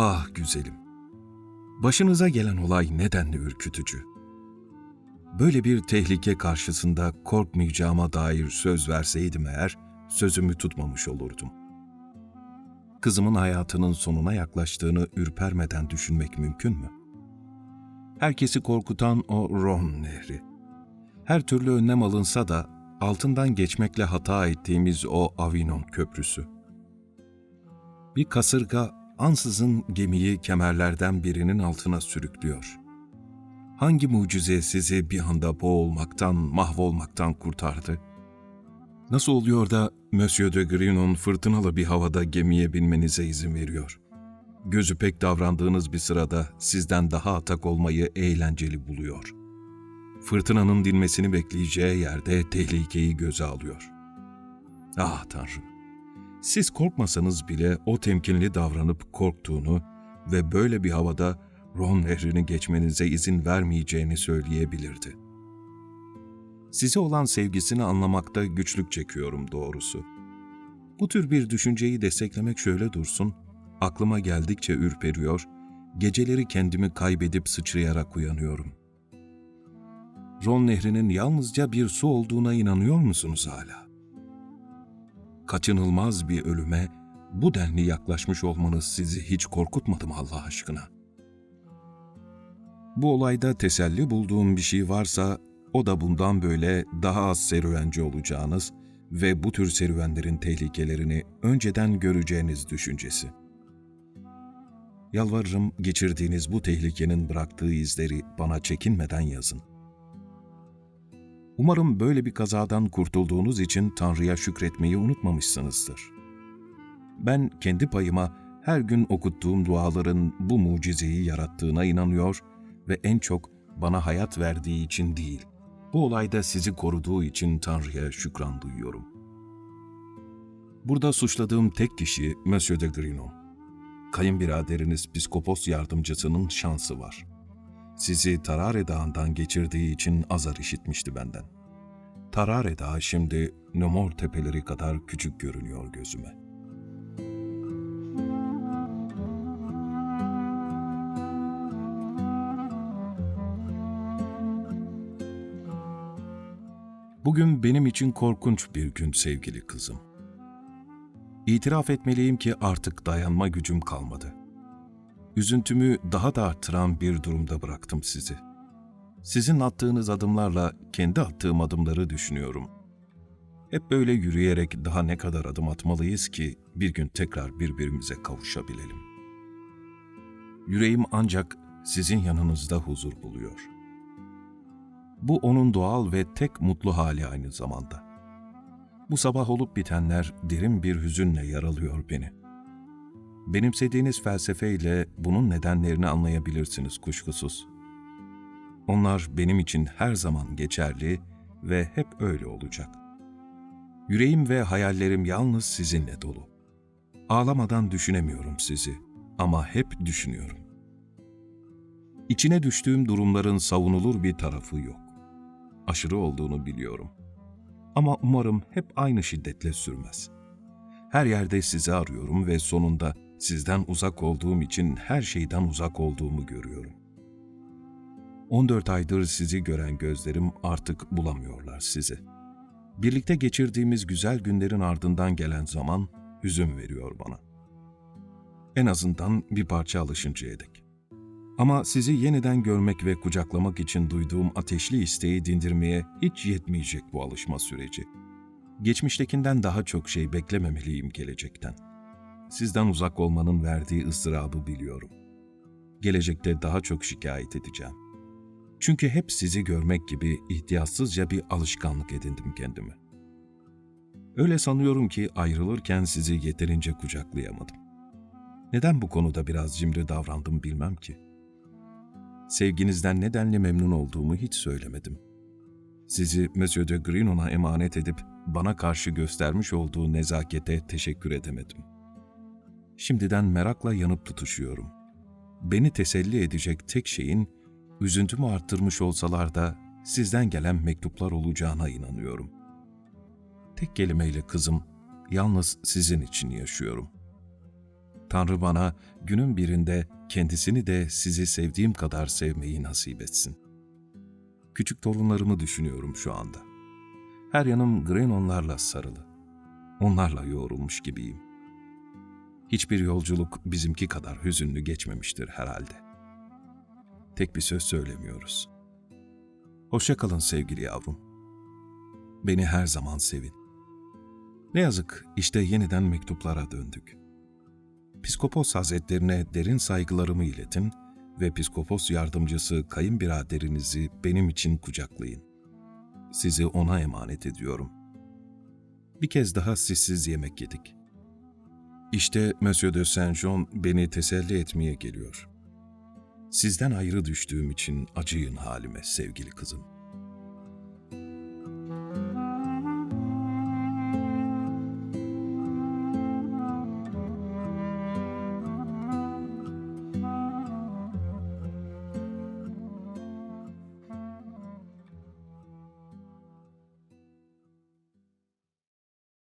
Ah güzelim. Başınıza gelen olay nedenli ürkütücü. Böyle bir tehlike karşısında korkmayacağıma dair söz verseydim eğer, sözümü tutmamış olurdum. Kızımın hayatının sonuna yaklaştığını ürpermeden düşünmek mümkün mü? Herkesi korkutan o Ron Nehri. Her türlü önlem alınsa da altından geçmekle hata ettiğimiz o Avinon Köprüsü. Bir kasırga ansızın gemiyi kemerlerden birinin altına sürüklüyor. Hangi mucize sizi bir anda boğulmaktan, mahvolmaktan kurtardı? Nasıl oluyor da Monsieur de Grinon fırtınalı bir havada gemiye binmenize izin veriyor? Gözü pek davrandığınız bir sırada sizden daha atak olmayı eğlenceli buluyor. Fırtınanın dinmesini bekleyeceği yerde tehlikeyi göze alıyor. Ah Tanrım! Siz korkmasanız bile o temkinli davranıp korktuğunu ve böyle bir havada Ron nehrini geçmenize izin vermeyeceğini söyleyebilirdi. Size olan sevgisini anlamakta güçlük çekiyorum doğrusu. Bu tür bir düşünceyi desteklemek şöyle dursun, aklıma geldikçe ürperiyor, geceleri kendimi kaybedip sıçrayarak uyanıyorum. Ron nehrinin yalnızca bir su olduğuna inanıyor musunuz hala? Kaçınılmaz bir ölüme bu denli yaklaşmış olmanız sizi hiç korkutmadı mı Allah aşkına? Bu olayda teselli bulduğum bir şey varsa o da bundan böyle daha az serüvenci olacağınız ve bu tür serüvenlerin tehlikelerini önceden göreceğiniz düşüncesi. Yalvarırım geçirdiğiniz bu tehlikenin bıraktığı izleri bana çekinmeden yazın. Umarım böyle bir kazadan kurtulduğunuz için Tanrı'ya şükretmeyi unutmamışsınızdır. Ben kendi payıma her gün okuttuğum duaların bu mucizeyi yarattığına inanıyor ve en çok bana hayat verdiği için değil, bu olayda sizi koruduğu için Tanrı'ya şükran duyuyorum. Burada suçladığım tek kişi Monsieur de Grinon. Kayınbiraderiniz psikopos yardımcısının şansı var. Sizi Tarare Dağı'ndan geçirdiği için azar işitmişti benden. Tarare Dağı şimdi Nomor tepeleri kadar küçük görünüyor gözüme. Bugün benim için korkunç bir gün sevgili kızım. İtiraf etmeliyim ki artık dayanma gücüm kalmadı. Üzüntümü daha da arttıran bir durumda bıraktım sizi. Sizin attığınız adımlarla kendi attığım adımları düşünüyorum. Hep böyle yürüyerek daha ne kadar adım atmalıyız ki bir gün tekrar birbirimize kavuşabilelim. Yüreğim ancak sizin yanınızda huzur buluyor. Bu onun doğal ve tek mutlu hali aynı zamanda. Bu sabah olup bitenler derin bir hüzünle yaralıyor beni. Benimsediğiniz felsefeyle bunun nedenlerini anlayabilirsiniz kuşkusuz. Onlar benim için her zaman geçerli ve hep öyle olacak. Yüreğim ve hayallerim yalnız sizinle dolu. Ağlamadan düşünemiyorum sizi ama hep düşünüyorum. İçine düştüğüm durumların savunulur bir tarafı yok. Aşırı olduğunu biliyorum. Ama umarım hep aynı şiddetle sürmez. Her yerde sizi arıyorum ve sonunda sizden uzak olduğum için her şeyden uzak olduğumu görüyorum. 14 aydır sizi gören gözlerim artık bulamıyorlar sizi. Birlikte geçirdiğimiz güzel günlerin ardından gelen zaman hüzün veriyor bana. En azından bir parça alışıncaya dek. Ama sizi yeniden görmek ve kucaklamak için duyduğum ateşli isteği dindirmeye hiç yetmeyecek bu alışma süreci. Geçmiştekinden daha çok şey beklememeliyim gelecekten. Sizden uzak olmanın verdiği ıstırabı biliyorum. Gelecekte daha çok şikayet edeceğim. Çünkü hep sizi görmek gibi ihtiyatsızca bir alışkanlık edindim kendime. Öyle sanıyorum ki ayrılırken sizi yeterince kucaklayamadım. Neden bu konuda biraz cimri davrandım bilmem ki. Sevginizden nedenle memnun olduğumu hiç söylemedim. Sizi Monsieur de Grinon'a emanet edip bana karşı göstermiş olduğu nezakete teşekkür edemedim. Şimdiden merakla yanıp tutuşuyorum. Beni teselli edecek tek şeyin üzüntümü arttırmış olsalar da sizden gelen mektuplar olacağına inanıyorum. Tek kelimeyle kızım, yalnız sizin için yaşıyorum. Tanrı bana günün birinde kendisini de sizi sevdiğim kadar sevmeyi nasip etsin. Küçük torunlarımı düşünüyorum şu anda. Her yanım grenonlarla sarılı. Onlarla yoğrulmuş gibiyim. Hiçbir yolculuk bizimki kadar hüzünlü geçmemiştir herhalde. Tek bir söz söylemiyoruz. Hoşça kalın sevgili yavrum. Beni her zaman sevin. Ne yazık işte yeniden mektuplara döndük. Piskopos Hazretlerine derin saygılarımı iletin ve Piskopos yardımcısı kayınbiraderinizi benim için kucaklayın. Sizi ona emanet ediyorum. Bir kez daha sizsiz yemek yedik. İşte Monsieur de Saint-Jean beni teselli etmeye geliyor. Sizden ayrı düştüğüm için acıyın halime sevgili kızım.